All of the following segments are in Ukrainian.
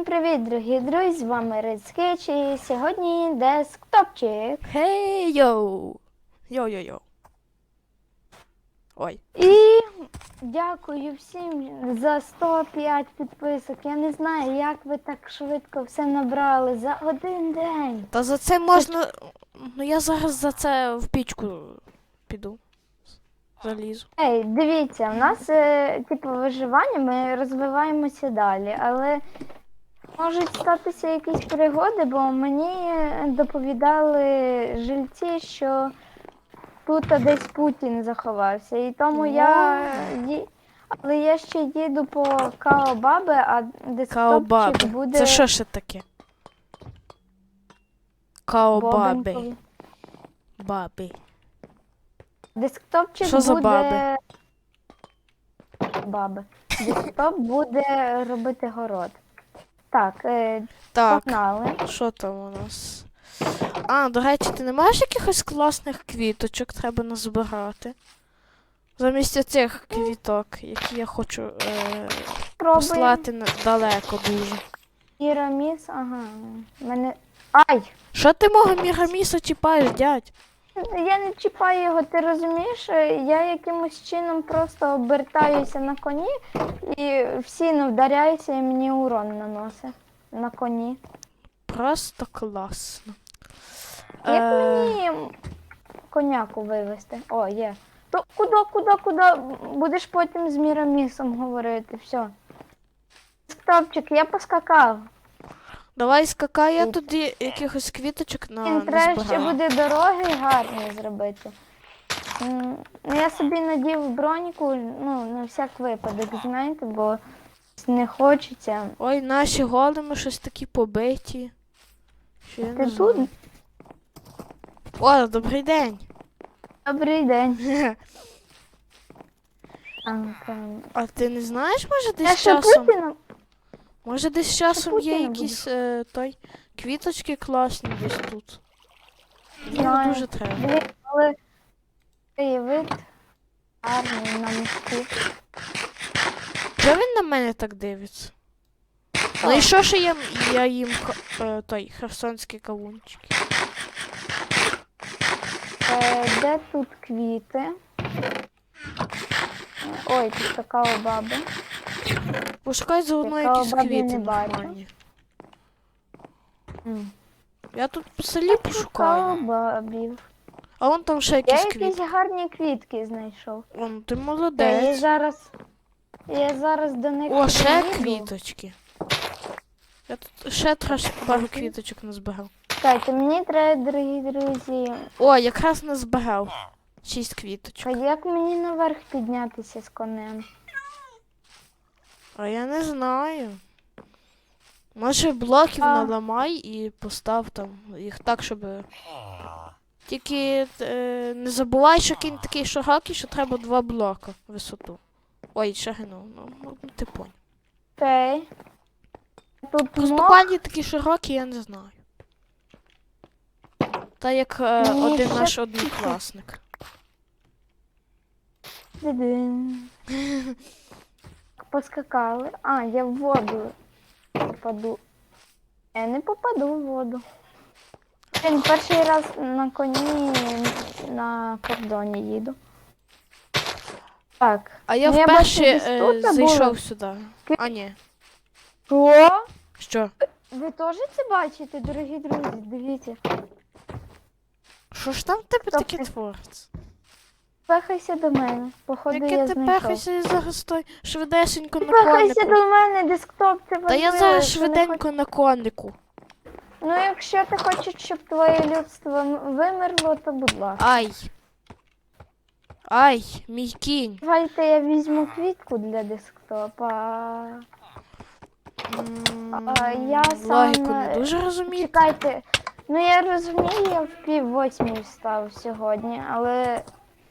Всім привіт, дорогі друзі! З вами Рецкич і сьогодні десктопчик. Хей йоу! Йо-йо-йо. Ой. І дякую всім за 105 підписок. Я не знаю, як ви так швидко все набрали за один день. Та за це можна. Ну я зараз за це в пічку піду. Залізу. Ей, дивіться, у нас е, типу виживання, ми розвиваємося далі, але можуть статися якісь пригоди, бо мені доповідали жильці, що тут десь Путін заховався. І тому я ї- але я ще їду по Каобаби, а десктопчик Каобаби. буде Це що ще таке? Каобаби. бобенькою. Баби. Десктопчик Що за буде. баби? Баби. Десктоп буде робити город. Так, е, Так, погнали. що там у нас? А, до речі, ти не маєш якихось класних квіточок, треба назбирати. Замість цих квіток, які я хочу е, Пробуємо. послати на- далеко дуже. Піраміс, ага. Мене. Ай! Що ти мого міраміса чіпаєш, дядь? Я не чіпаю його, ти розумієш? Я якимось чином просто обертаюся на коні і в сіно вдаряюся і мені урон наносить на коні. Просто класно. Як Е, мені коняку вивезти? О, є. То куди, куди, куди? Будеш потім з Мірамісом говорити, все. Стопчик, я поскакав. Давай скакай, я тоді якихось квіточок на Їм треба ще буде дороги гарні зробити. М, Ну, я собі надів броніку, ну, на всяк випадок, знаєте, бо не хочеться. Ой, наші голими щось такі побиті. Що я Ти не тут? О, добрий день. Добрий день. Ем, А ти не знаєш, може Я десь ще часом? Путіна. Може десь часом є якісь е, той квіточки класні десь тут. Знаю. дуже треба. Але вид гарний на мості. Чого він на мене так дивиться? Ну і що ж я, я їм е, той херсонські кавунчики? Е, де тут квіти? Ой, тут какао баби. Пошукай заодно якісь квіти нормальні. Я тут по селі пошукаю. бабів. А вон там ще Я якісь якісь гарні квітки знайшов. Вон, ти Та, Я зараз. Я зараз до них. О, ще підійду. квіточки. Я тут ще трошки пару квіточок назбирав. Чекайте, мені треба, дорогі друзі. О, якраз назбирав. Шість квіточок. А як мені наверх піднятися з конем? А я не знаю. Може блоків А. наламай і постав там їх так, щоб. Тільки е, не забувай, що кінь такий широкий, що треба два блока висоту. Ой, ширину, ну, ну, ну ти поняв. Окей. Просто пані такі широкі, я не знаю. Та як е, один наш однокласник. Поскакали. А, я в воду попаду. Я не попаду в воду. Блін, перший раз на коні на кордоні їду. Так. А я Ну, я вперше бачу, е, тут було. зайшов сюди. А ні. Що? Що? Ви теж це бачите, дорогі друзі? Дивіться. Що ж там в тебе таке твориться? Пехайся до мене. Походу Яке я ти знайшов. пехайся я зараз той швидесенько на Пехайся конику. до мене, десктоп, це Та важливо. я зараз якщо не швиденько на конику. Ну, якщо ти хочеш, щоб твоє людство м- вимерло, то будь ласка. Ай. Ай, мій кінь. Давайте я візьму квітку для десктопа. М, А, я Логіку сам, не е, дуже розумію. Чекайте. Ну я розумію, я в пів восьмій встав сьогодні, але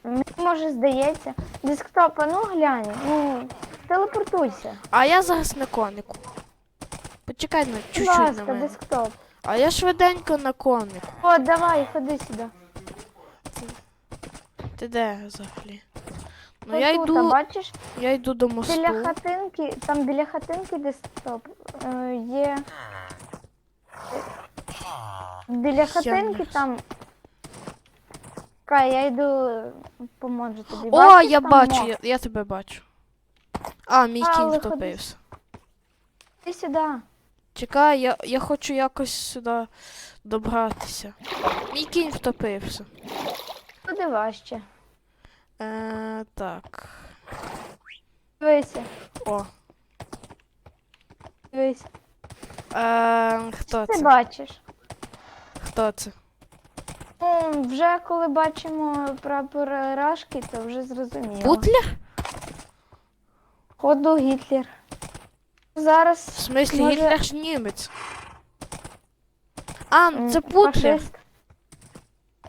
мені може здається. Десктопа, ну глянь, ну телепортуйся. А я зараз на конику. Почекай на Будь чуть-чуть на ласка, мене. десктоп. А я швиденько на конику. О, давай, ходи сюди. Ти де взагалі? Ну я Отут, йду, бачиш, я йду до мосту. біля хатинки, там біля хатинки, де стоп, е, є. Біля хатинки там. Кай, я йду поможу тобі. О, Бачиш, я там бачу, я, я тебе бачу. А, мій А, кінь але втопився. Ти сюди. Чекай, я, я хочу якось сюди добратися. Мій кінь втопився. Туди важче. Е, так. Дивися, О. дивися. Е, хто Ти це? бачиш. Хто це? Ну, вже коли бачимо прапор Рашки, то вже зрозуміло. Бутлер? Ходу Гітлер. Зараз. В смислі, Може- Гітлер ж німець. А, ну це фашист.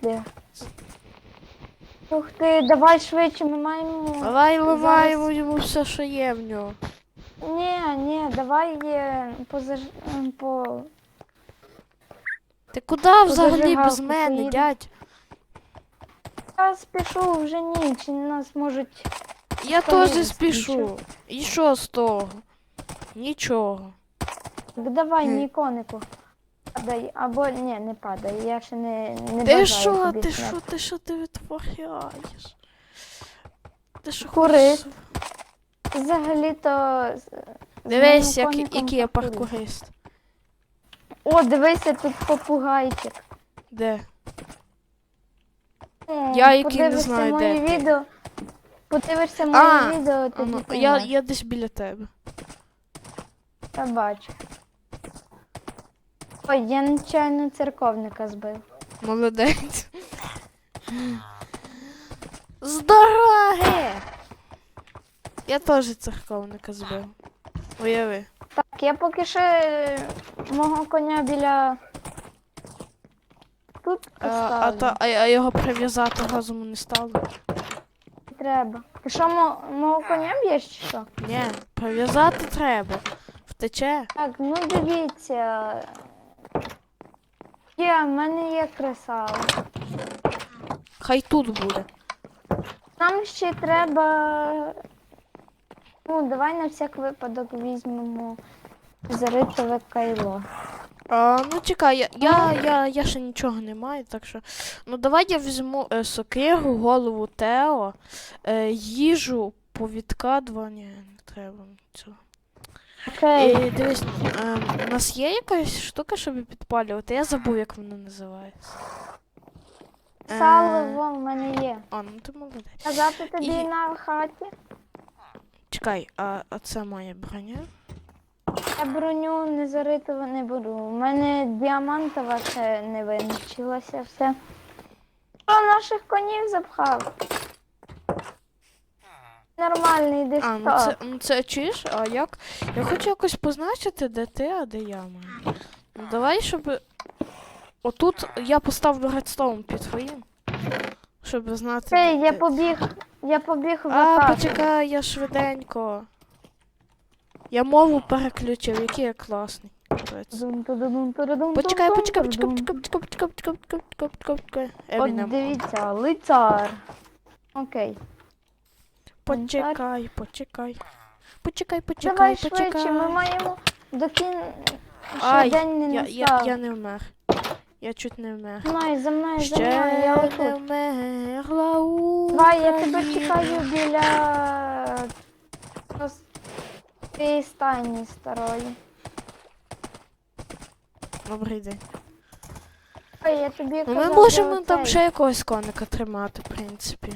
Де? Ух ти, давай швидше, ми маємо. Давай ламаємо йому все, що є в нього. Ні, ні, давай позаж... по. Ти куди взагалі без мене, дядь? Я спішу вже ніч, нас можуть. Я теж спішу. І що з того? Нічого. Так давай, Ні. конику. Падай, або ні, не падай, я ще не, не Ти що, ти що, ти що ти витворяєш? Ти що хочеш? Взагалі-то. Дивись, як, який я паркурист. О, дивися, тут попугайчик. Де? О, Я, який не подивишся знаю, моє де ти. відео. Подивишся моє А, відео, А, тоді ну, ти я, я десь біля тебе. Я бачу. Ой, я нечайно церковника збив. Молодець. З дороги! Я теж церковника збив. Уяви. Так, я поки ще мого коня біля. Тут А, поставлю. а, то, а, а його прив'язати разом не стало. Треба. Ти що, мо- мого коня б'єш чи що? Ні, прив'язати треба. Втече. Так, ну дивіться. Є, в мене є кресало. Хай тут буде. Нам ще треба. Ну, давай на всяк випадок візьмемо заритове кайло. А, ну чекай, я, я, я, я ще нічого не маю, так що. Ну давай я візьму е, сокиру, голову Тео, е, їжу, повідка два, ні, не треба цього. Окей. І дивись, е, у нас є якась штука, щоб підпалювати. Я забув, як вона називається. Е, Сало во, в мене є. А, ну ти молодець. Казати тобі І- на хаті. Чекай, а, а це моя броня? Я броню не заритого не беру. У мене діамантова ще не винищилося все. Що наших конів запхав? Нормальний десь А, ну це, ну це чуєш, а як? Я хочу якось позначити, де ти, а де я маю. Ну давай, щоб. Отут я поставлю редстоун під твоїм. Щоб знати. Ей, де я ти. побіг. Я побіг в А, атаку. почекай, я швиденько. Я мову переключив, який я класний. Почекай, почекай, почекай, почекай, почекай, почекай, почекай, почекай, почекай, почекай, почекай. От дивіться, лицар. Окей. Почекай, почекай. Почекай, почекай, Давай почекай. швидше, ми маємо до кін... Ще день не Я, настав. я, я не вмер. Я чуть не вмер. За мною, за мною, за Ще мною, я не отут. вмерла Давай, я тебе Україна. чекаю біля тієї стайні старої. Добрий день. Ой, я тобі Ну, казав, ми можемо там оцей. ще якогось коника тримати, в принципі.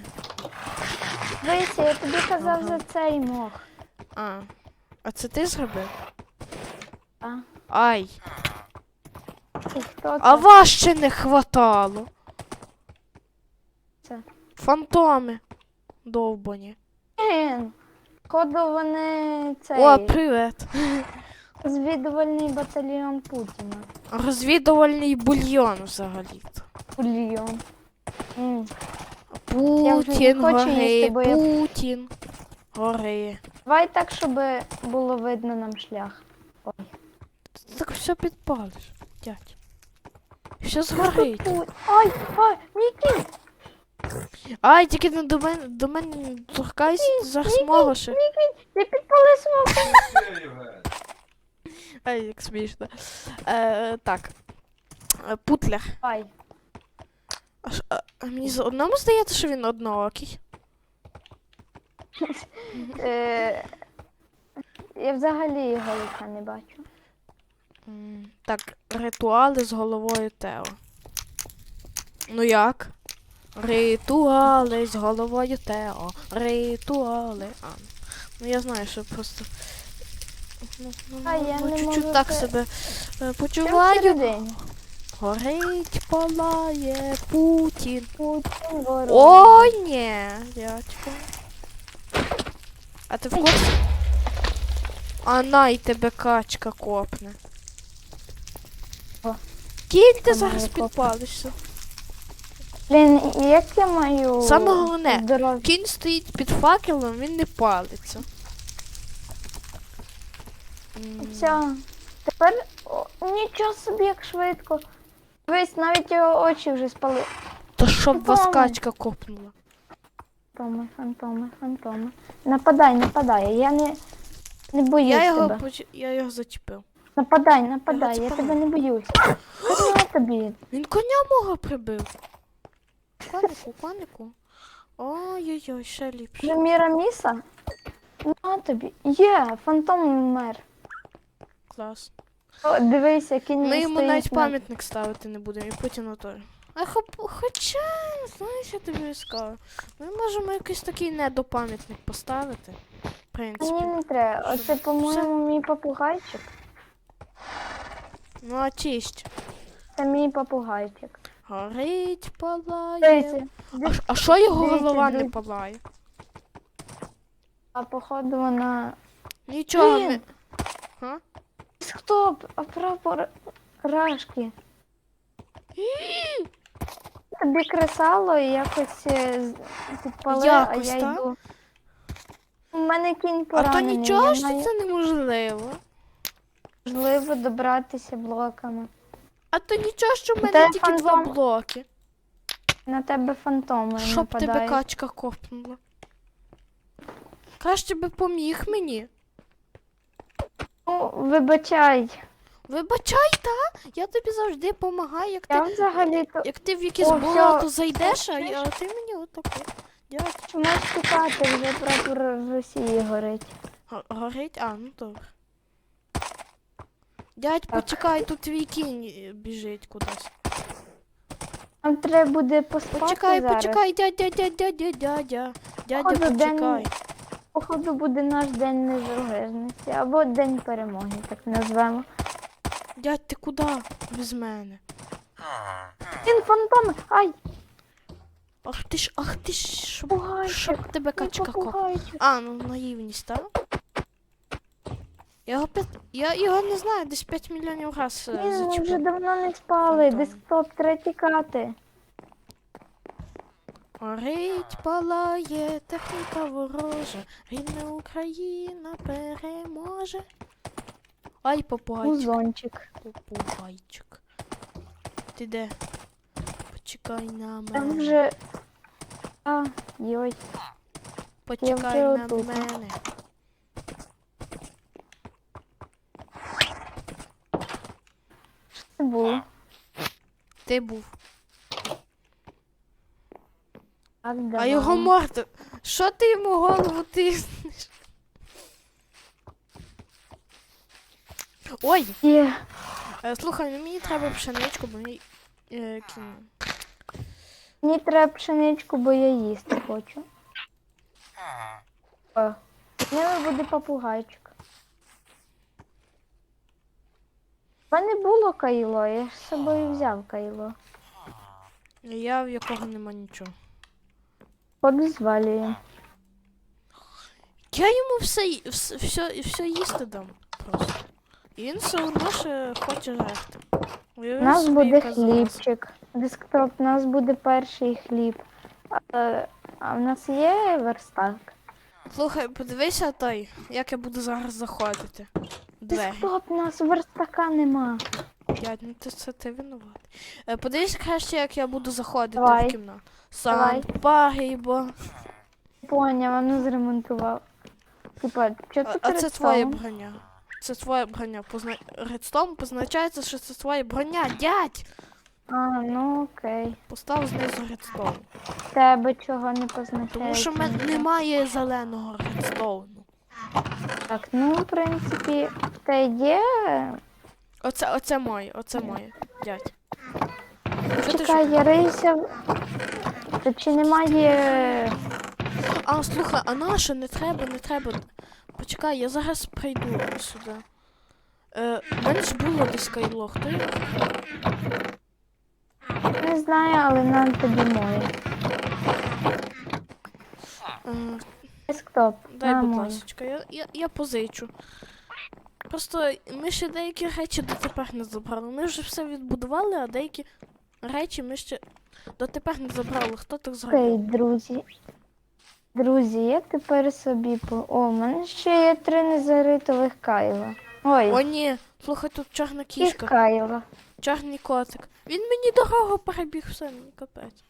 Дивися, я тобі казав Ага. за цей мох. А. А це ти зробив? А? Ай. І хто це? А вас ще не хватало. Це? Фантоми. Довбані. Блін, Ходу вони цей О, привіт. звідувальний батальйон Путіна. Розвідувальний бульйон взагалі-то. Бульйон. М. Путін вже не хочу їсти, гори, бо я- Путін гори. Давай так, щоб було видно нам шлях. Ой. Ти так все підпалиш, дядь. Все згорить. Ой, ой, ой, мій кінь! Ай, тільки не до мене до мене не торкайся, ти зараз ще. Ти підпали смоку. Ай, як смішно. Е, так. Е, Путлер. Ай. А, а, а мені з одному здається, що він одноокий. Е, я взагалі його лиця не бачу. М, Так, ритуали з головою Тео. Ну як? Ритуали з головою Тео. Ритуали. А, ну я знаю, що просто. Ну, ну, А, я ну, не чуть-чуть можу так це- себе е, почуваю. всередині? Горить, палає Путін. Путін ворог. Ой, ні, дядько. А ти в курсі? А най тебе качка копне. О, Кінь ти вона зараз копне. підпалишся. Блін, як я маю Саме головне, здоров'я? Кінь стоїть під факелом, він не палиться. Все. Тепер о, нічого собі як швидко. Дивись, навіть його очі вже спали. То щоб вас Фантоми. качка копнула. Фантоми, фантоми, фантоми. Нападай, нападай. Я не, не боюсь Я його, тебе. поч... я його зачепив. Нападай, нападай, я цепану. тебе не боюсь. Тобі. Він коня мого прибив. Конику, конику. Ой-ой-ой, ще ліпше. Вже Міраміса? На тобі. Є, фантом вмер. Клас. О, дивися, кінь Ми йому стоїть навіть на- пам'ятник ставити не будемо, і Путіну теж. А хоп, хоча, знаєш, я тобі скажу. Ми можемо якийсь такий недопам'ятник поставити. В принципі. Мені не треба. Оце, по-моєму, мій попугайчик. Ну а чисть. Це мій попугайчик. Горить, палає. А, а що його голова не палає? а походу вона. Нічого не. Стоп! А прапор рашки. Тобі кресало і якось е, підпали, Якось, а я так? йду. У мене кінь А то нічого я маю це неможливо. можливо добратися блоками. А то нічого, що в мене Де тільки два фантом? блоки. На тебе фантоми Щоб тебе нападають. качка копнула. Краще би поміг мені. Ну, вибачай. Вибачай, та? Я тобі завжди допомагаю, як Я ти, взагалі-то як ти в якесь О, болото всьо. зайдеш, а, я- а ти мені отако. Дядь. можеш тікати, вже прапор Росії горить. Го- Горить? А, ну добре. Дядь, почекай, тут твій кінь е, біжить кудись. Нам треба буде поспати Почекай, зараз. почекай, дядя, дядя, дядя, дядя. Дядя, Походу, день- почекай. Походу буде наш день незалежності або день перемоги, так назвемо. Дядь, ти куди? Без мене. Він фантоми! Ай! Ах ти ж, ах ти ж, щоб, Попугайчик, щоб тебе качка коп. попугайчик. А, ну наївність, так? Я його, п'ят... я його не знаю, десь 5 мільйонів раз е, Ні, ми вже давно не спали. Фантом. Десктоп треба тікати. Горить, палає, техніка ворожа, рідна Україна переможе. Ай, попугайчик, Музончик. попугайчик. Ти де? Почекай на Там мене. вже. А, йой. Почекай вже на отут. мене. Було. Ти був. А його морда. Що ти йому голову тиснеш? Ой, Є. е, слухай, ну мені треба пшеничку, бо мені е, кіно. Мені треба пшеничку, бо я їсти хочу. О, мене буде попугайчик. Мене було кайло, я ж з собою взяв кайло. Я в якого нема нічого. Ходу. Я йому все, все, все, все їсти дам просто. І він все одно ще хоче жерти. У нас буде зараза. хлібчик. Десктоп, у нас буде перший хліб. А, а в нас є верстак. Слухай, подивися той, як я буду зараз заходити. Десктоп, у нас верстака нема. Дядь, ну ти це ти винуватий. Е, подивись краще, як я буду заходити Давай. в кімнату. Давай. Сан, пагибо. Поняв, ну зремонтував. Типа, що А, ти а це твоя перед броня. Це твоя броня. Позна... Редстоун позначається, що це твоя броня, дядь! А, ну окей. Постав знизу редстоун. Тебе чого не позначається? Тому що в мене немає зеленого редстоуну. Так, ну, в принципі, та є. Оце, оце моє, оце моє, дядь. Що ти Чекай, я риюся. в- Та чи немає. А, слухай, а наша не треба, не треба. Почекай, я зараз прийду сюди. Е, в мене ж було десь кайло, хто? Не знаю, але нам тобі моє. Е, Десктоп. дай, на будь моє. ласка, я, я, я позичу. Просто ми ще деякі речі дотепер не забрали. Ми вже все відбудували, а деякі речі ми ще дотепер не забрали. Хто так Окей, зробив? друзі. Друзі, я тепер собі по. О, в мене ще є три незаритових кайла. Ой, О, ні, слухай, тут чорна кішка. кайла. Чорний котик. Він мені дорого перебіг, все, мені капець.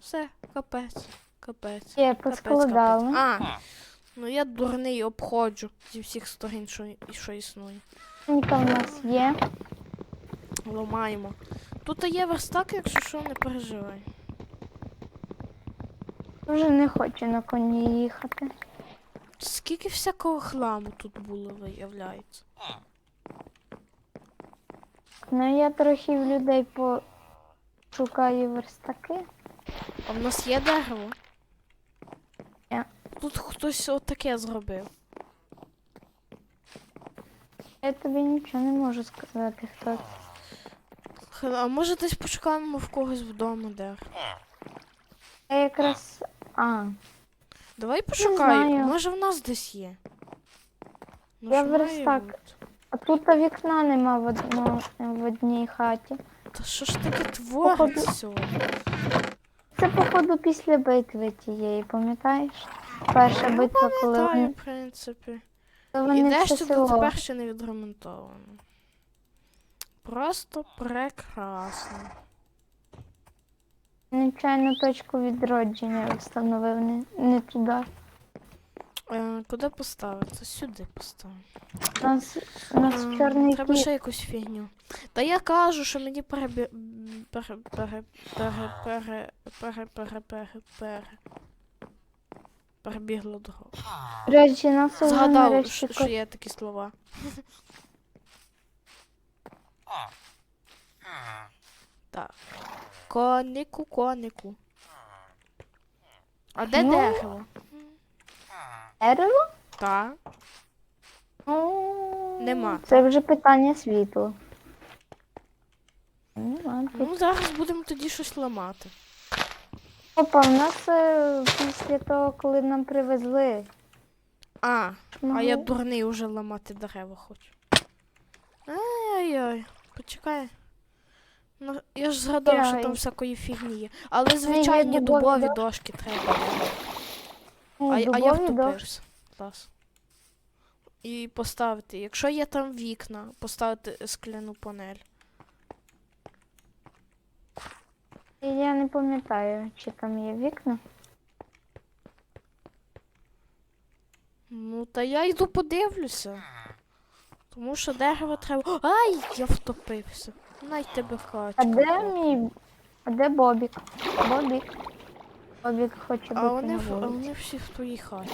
Все, капець. Капець. Капець, капець. А, ну я дурний обходжу зі всіх сторін, що, що існує. Ніка в нас є. Ламаємо. Тут є верстак, якщо що, не переживай. Вже не хочу на коні їхати. Скільки всякого хламу тут було, виявляється. Ну я трохи в людей пошукаю верстаки. А в нас є дерево? Тут хтось отаке зробив. Я тобі нічого не можу сказати, хто А може десь пошукаємо в когось вдома дерево? Я якраз. А, Давай пошукаємо. Може в нас десь є. Ну, Я верстак. а тут вікна нема в, одно, в одній хаті. Та що ж таке твориться сьогодні? Це, походу, після битви тієї, пам'ятаєш? Перша битва, коли Пам'ятаю, вони, в принципі. коли І дещо тут село. не відремонтовано. Просто прекрасно. Нечайно точку відродження встановив не, не туди. Е, куди поставити? Сюди поставимо. У нас, у нас Ем, чорний Треба ще якусь фігню. Та я кажу, що мені перебі... пере... пере... пере... пере... пере... пере... пере... пере... перебігло. До Речі, нас Згадав, що, що є такі слова. Так. Конику, конику. А де Ну, дерево? дерево? Так. Нема. Це вже питання світла. Ну. Ну, зараз будемо тоді щось ламати. Опа, в нас е, після того, коли нам привезли. А, а я дурний уже ламати дерева хочу. Ай-ай-ай, почекай. Ну, я ж згадав, що там всякої фігні є. Але звичайні дубові дубові дошки. дошки треба. А, а я дубові дошки. втупився. Клас. І поставити. Якщо є там вікна, поставити скляну панель. Я не пам'ятаю, чи там є вікна. Ну, та я йду подивлюся. Тому що дерево треба. Ай, я втопився. Най тебе А де мій. А де Бобік? Бобік. Бобік хоче бути А вони, в- а вони всі в твоїй хаті.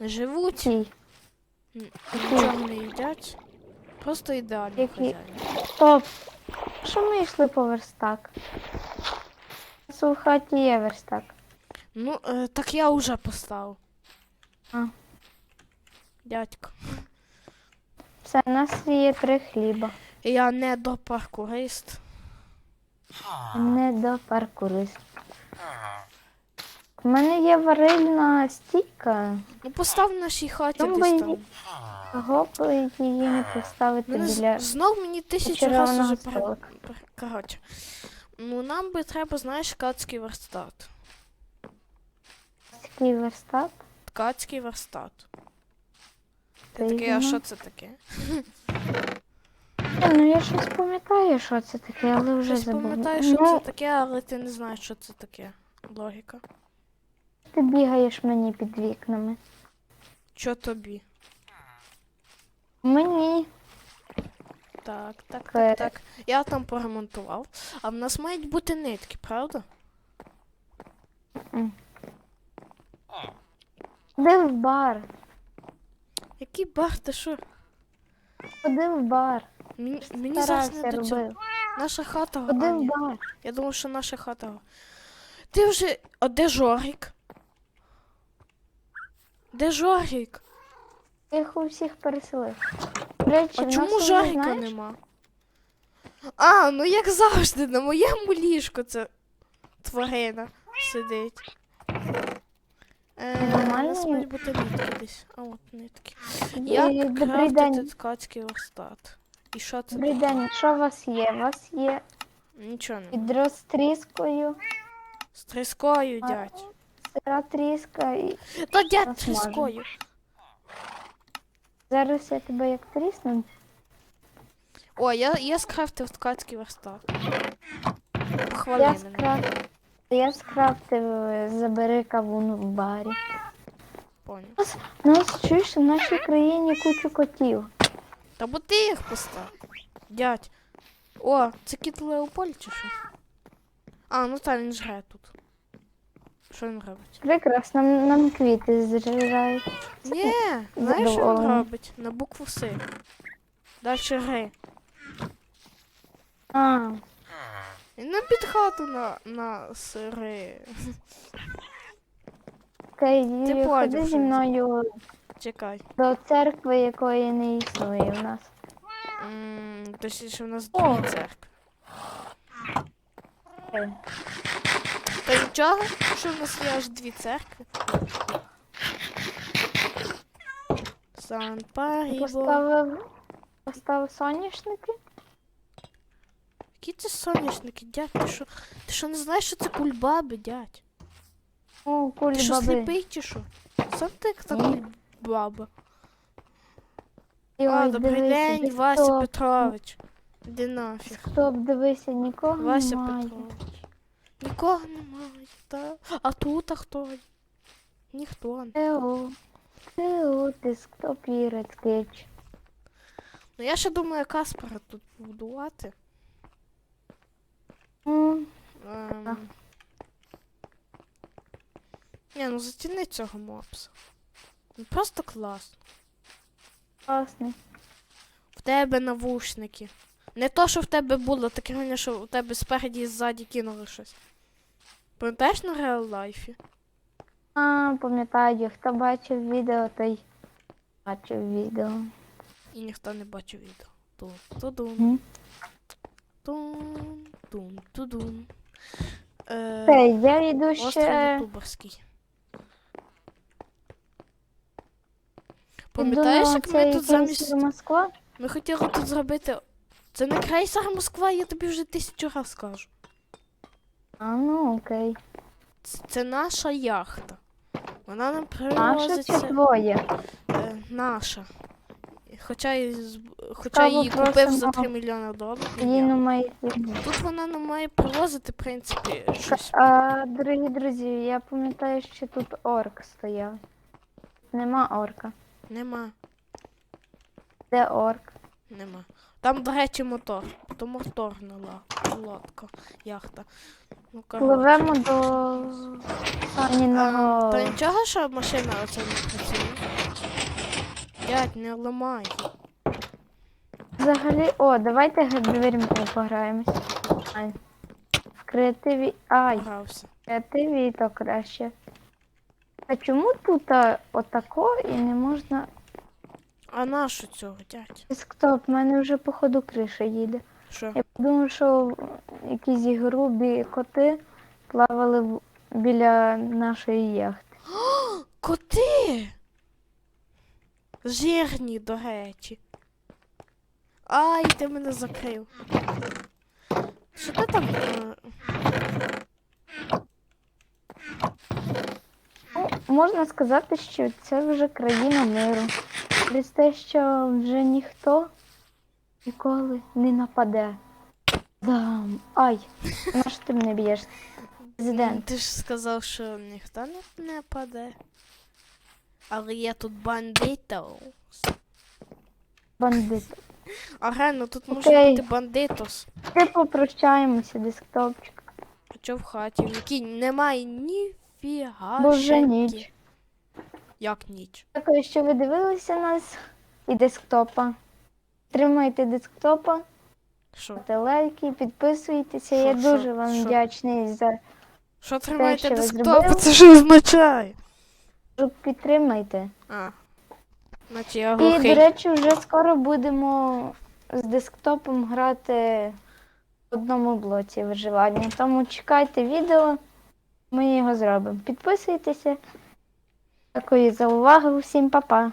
Живуть, Цій. н- нічого не їдять. Просто ідеальні Які- хазяїни. Стоп. Що ми йшли по верстак? У нас у хаті є верстак. Ну, е, так я вже поставив. А. Дядько. Все, у нас є три хліба. Я не до паркурист. Не до паркурист. У мене є варильна стійка. Ну постав в нашій хаті Чому десь там. Чого б її не поставити Мене з- біля знов мені тисячу разів вже пере... столика? пере- Коротше. Ну нам би треба, знаєш, ткацький верстат. такий верстат? Ткацький верстат. Я такий, а що це таке? Е, Ну я щось пам'ятаю, що це таке, але вже Щось забула. пам'ятаю, що ну, це таке, але ти не знаєш, що це таке. Логіка. Ти бігаєш мені під вікнами. Що тобі? Мені. Так, так, Е. так, так. Я там поремонтував. А в нас мають бути нитки, правда? Ходи в бар. Який бар, ти що? Ходи в бар. Мені, мені зараз не до цього. робив. Наша хата. Ходи а, в ні. бар. Я думав, що наша хата. Ти вже. А де Жорик? Де Жорик? Я їх у всіх переселив. До речі, А чому нас Жорика знаєш, нема? А, ну як завжди, на моєму ліжку це тварина сидить. Е, у Нормально нас є? мають бути нитки десь. А от нитки. Як Добрий крафтити день. ткацький верстат? І що це? Добрий день. Що у вас є? У вас є Нічого не. відро з тріскою, З тріскою, дядь. Сира тріска і Та посмажемо. тріскою. зараз я тебе як трісну. О, я, я скрафтив ткацький верстат. Похвали Я мене. скрафтив, я скрафтив е, забери кавун в барі. Поняв. У нас чуєш в нашій країні кучу котів. Та бо ти їх постав. Дядь. О, це кіт Леополь чи що? А, ну та він жре тут. Що він робить? Прекрасно, нам, нам квіти зрізають. Ні, знаєш, що він робить? На букву С. Дальше гри. А, Він на під хату на, на сири. окей, Ти ходи зі мною Чекай. до церкви, якої не існує в нас. М, Точніше, в нас дві церкви. Окей. Та нічого, що в нас є аж дві церкви. Сан. Поставив, поставив соняшники? Які це соняшники, дядь? Ти що? Ти що не знаєш, що це кульбаби, дядь? О, кулі Ти що сліпий чи що? Сам ти як та кульбаба. А, добрий день, Вася Петрович. Іди нафіг. Хто б дивися, нікого Вася немає. Петрович. Нікого немає, та? А тут а хто? Ніхто. Тео, Тео, десктоп і редскетч. Ну я ще думаю, Каспера тут побудувати. М, Ем... Ні, ну заціни цього мопса. Він просто класно. Класний. В тебе навушники. Не то, що в тебе було, таке що у тебе спереді і ззаді кинули щось. Пам'ятаєш на реал лайфі? А, пам'ятаю, хто бачив відео, той бачив відео. І ніхто не бачив відео. Тун, тудун, тун, тун, тудун. Е, я йду ще. ютуберський. Пам'ятаєш, як ми тут замість. Москва? Ми хотіли тут зробити. Це не крейсер Москва, я тобі вже тисячу раз кажу. А, ну окей. Це, це наша яхта. Вона нам Наша привозиться. чи твоє? Е, наша. Хоча, і, з- хоча Цікаво її купив за на- 3 мільйони доларів. Її не має. Тут вона нам має привозити, в принципі, щось. А, дорогі друзі, я пам'ятаю, що тут орк стояв. Нема орка. Нема, Де орк? нема. Там, до речі, мотор. То моторна лодка, яхта. Ну, коротше. Пливемо до Саніного. Та нічого, що машина оце не працює. Дядь, не ламай. Взагалі, о, давайте дверьми пограємось. Ай. В креативі. Ай, Грався. в креативі то краще. А чому тут а, отако і не можна. А нащо цього, дядь? Десктоп, в мене вже походу криша їде. Що? Я подумав, що якісь грубі коти плавали в- біля нашої яхти. Коти! Жирні, до речі. Ай, ти мене закрив. Що ти там? е, Ну, можна сказати, що це вже країна миру. Через те, що вже ніхто ніколи не нападе. Дам. Ай, на що ти мене б'єш? Президент. Ти ж сказав, що ніхто не, не паде. Але є тут бандитов. Бандит. А реально, тут може Окей. бути бандитос. Ти попрощаємося, десктопчик. Що в хаті, в якій немає ніфіга. Бо вже ніч. Як ніч? Дякую, що ви дивилися нас і десктопа. Тримайте десктопа, ставте лайки, підписуйтеся. Що, Я що, дуже вам що? вдячний за Що тримаєте що ви десктоп? Це що означає? підтримайте. А. Значить я І, до речі, вже скоро будемо з десктопом грати в одному блоці виживання. Тому чекайте відео, ми його зробимо. Підписуйтеся. Дякую за увагу, всім па-па.